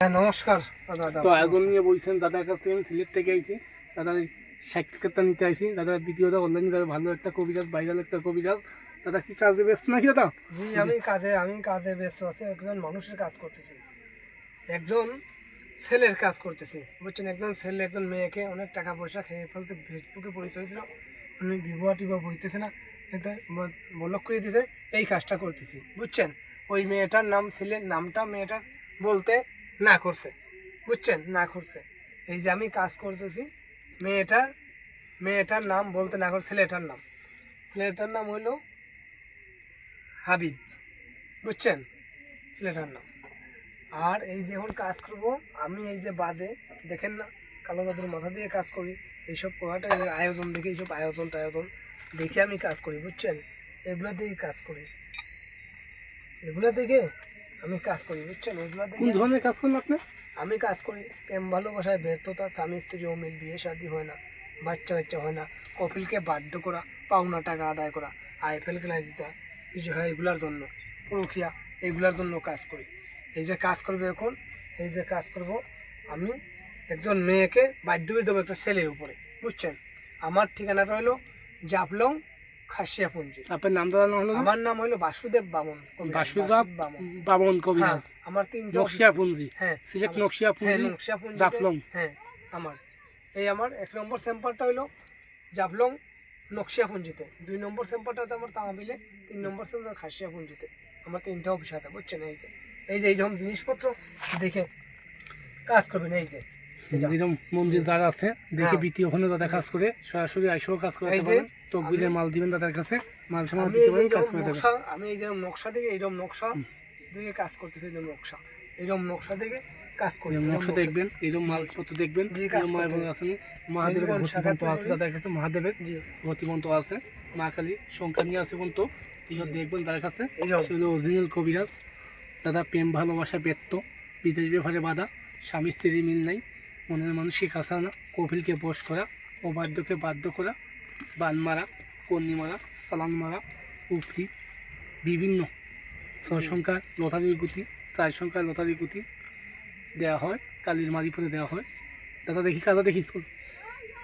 হ্যাঁ নমস্কার দাদা তো আয়োজন নিয়ে বলছেন দাদার কাছ থেকে আমি সিলেট থেকে আইছি। দাদার সাক্ষাৎকারটা নিতে আইছি। দাদার দ্বিতীয়টা অনলাইন দাদা ভালো একটা কবিরাজ ভাইরাল একটা কবিরাজ। দাদা কি কাজে ব্যস্ত নাকি দাদা? জি আমি কাজে আমি কাজে ব্যস্ত আছি। একজন মানুষের কাজ করতেছি। একজন ছেলের কাজ করতেছি। বুঝছেন একজন ছেলে একজন মেয়েকে অনেক টাকা পয়সা খেয়ে ফেলতে ফেসবুকে পরিচয় দিল। উনি বিবাহ টিবাহ বইতেছে না। এতে বলক করে দিতে এই কাজটা করতেছি। বুঝছেন? ওই মেয়েটার নাম ছেলের নামটা মেয়েটার বলতে না করছে। বুঝছেন? না করছে। এই যে আমি কাজ করতেছি, মেয়েটার মেয়েটার নাম বলতে না করে ছেলেটার নাম। ছেলেটার নাম হলো হাবিব। বুঝছেন? ছেলেটার নাম। আর এই যে এখন কাজ করব, আমি এই যে বাদে দেখেন না, কালো দাদুর মাথা দিয়ে কাজ করি। এইসব করাটা আয়োজন দেখে, এইসব আয়োজন টায়োজন দেখে আমি কাজ করি, বুঝছেন? এগুলো দিয়েই কাজ করি। এগুলো দেখে আমি কাজ করি বুঝছেন? এগুলো কোন ধরনের কাজ করেন আপনি? আমি কাজ করি প্রেম ভালোবাসায় ব্যর্থতা স্বামী স্ত্রী অমিল বিয়ে শাদী হয় না বাচ্চা বাচ্চা হয় না কপিলকে বাধ্য করা পাওনা টাকা আদায় করা আইপিএল খেলায় দিতে কিছু হয় এগুলার জন্য প্রক্রিয়া এগুলার জন্য কাজ করি। এই যে কাজ করবে এখন এই যে কাজ করব আমি একজন মেয়েকে বাধ্য করে দেবো একটা ছেলের উপরে বুঝছেন? আমার ঠিকানাটা হলো জাফলং খাসিয়াপুঞ্জি। আপনার নাম দাদা নাম হলো আমার নাম হলো বাসুদেব বামন বাসুদাব বামন। বাবন হ্যাঁ কবিরাজ আমার তিন নকশিয়া পুঞ্জি হ্যাঁ সিলেট আমার- নকশিয়া হ্যাঁ পুঞ্জি জাফলং। হ্যাঁ আমার। এই আমার এক নম্বর স্যাম্পারটা হলো জাফলং নকশিয়াপুঞ্জিতে। দুই নম্বর স্যাম্পারটা হচ্ছে আমার তামাবিলে তিন নম্বর স্যাম্পার খাসিয়াপুঞ্জিতে। আমার তিনটা অফিস আছে বুঝছেন? এই যে এই যে এইরকম জিনিসপত্র দেখে কাজ করবেন এই যে। এরকম যারা আছে দেখে হ্যাঁ। বিটি ওখানে দাদা কাজ করে সরাসরি আইসেও কাজ করে মাল দিবেন দাদার কাছে মাল সামাল দিতে পারেন কাজ করে দেবেন। আমি এই যে নকশা দেখে এইরকম নকশা দেখে কাজ করতেছি এইরকম নকশা। এইরকম নকশা দেখে কাজ করি এরকম এরকম নকশা দেখবেন এরকম মালপত্র দেখবেন এরকম করতে আছেন মহাদেবের ভর্তিমন্ত আছে তৈরি। দাদার কাছে মহাদেবের ভর্তিমন্ত আছে মা কালী সংখ্যা নিয়ে আছে তিনিও দেখবেন তার কাছে। অরিজিনাল কবিরাজ। দাদা প্রেম ভালোবাসা ব্যক্ত বিদেশ ব্যাপারে বাধা স্বামী স্ত্রী মিল নাই মনের মানুষকে কাছে আনা কপিলকে বশ করা, অবাধ্যকে বাধ্য করা, বান মারা কন্নি মারা সালান মারা উক্তি বিভিন্ন ছয় সংখ্যা লতারির গুতি চার সংখ্যা লতারির গুতি দেওয়া হয়, কালির মারিফতে দেওয়া হয়। দাদা দেখি কাজা দেখি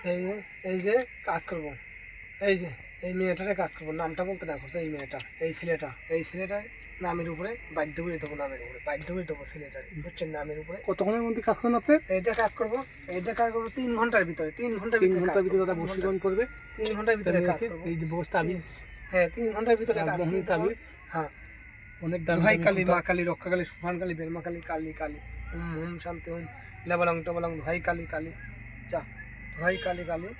এই যে এই যে, কাজ করব। এই যে। এই মেয়েটারে কাজ করব নামটা বলতে না করছে এই মেয়েটা এই ছেলেটা এই ছেলেটা নামের উপরে বাধ্য করে দেবো নামের উপরে বাধ্য করে দেবো ছেলেটারে বুঝছেন? নামের উপরে। কতক্ষণের মধ্যে কাজ করেন আপনি? এইটা কাজ করব এইটা কাজ করব তিন ঘণ্টার ভিতরে তিন ঘণ্টার তিন ঘণ্টার ভিতরে করব, দাদা বসীকরণ করবে? তিন ঘণ্টার ভিতরে কাজ করব। এই যে বস তাবিজ। হ্যাঁ তিন ঘণ্টার ভিতরে কাজ করব। তাবিজ। হ্যাঁ। অনেক দাম ভাই কালী মা কালী রক্ষা কালী সুফান কালী বেলমা কালী কালী কালী। হুম হুম শান্তি হুম। লেবালং টবালং ভাই কালী কালী। যা ভাই কালী কালী।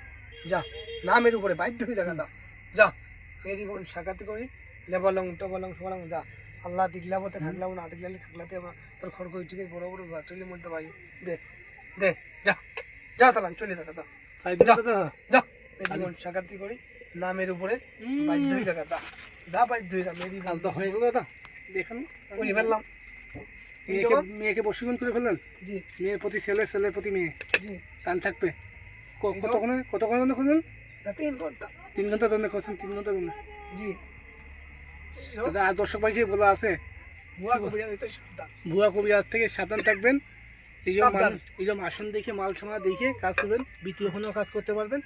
যা নামের উপরে বাধ্য হয়ে দেখা দা যা এই জীবন সাকাতে করি। লেবালং টবালং সোবালং যা। আল্লাহ দিগলাবতে থাকলাম না দিগলালি থাকলাতে আমার তোর খড় কই থেকে বড় বড় বাটলির মধ্যে ভাই দে দে যা যা চালান চলে দাদা যা এই জীবন সাকাতি করি। নামের উপরে হয়ে দা হয়ে যা। মেরি তো হয়ে গেল দাদা দেখেন। করে ফেললাম। মেয়েকে মেয়েকে বসীকরণ করে ফেললেন? জি। মেয়ের প্রতি ছেলে ছেলের প্রতি মেয়ে। জি। টান থাকবে। ক- কতক্ষণে কতক্ষণের খুঁজলেন তিন ঘণ্টা। তিন জন্য খুঁজছেন তিন ঘণ্টার জন্য জি। দাদা আর দর্শক ভাইকে বলা আছে? বুয়া কবিরা দিতে সাবধান। ভুয়া কবি আজ থেকে সাবধান থাকবেন। এই যে সাবধান। আসন দেখে মাল সামা দেখে কাজ করবেন। দ্বিতীয় ফোনেও কাজ করতে পারবেন।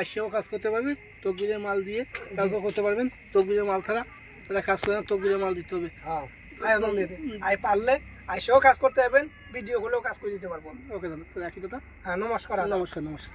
আসছেও কাজ করতে পারবেন। তকবিরের মাল দিয়ে কাজও করতে পারবেন। তকবিরের মাল ছাড়া তারা কাজ করে না তকবিরের মাল দিতে হবে। হ্যাঁ আয়োজন দিতে আই পারলে আইসেও কাজ করতে পারবেন ভিডিও গুলোও কাজ করে দিতে পারব। ওকে দাদা রাখি দাদা। হ্যাঁ নমস্কার নমস্কার নমস্কার।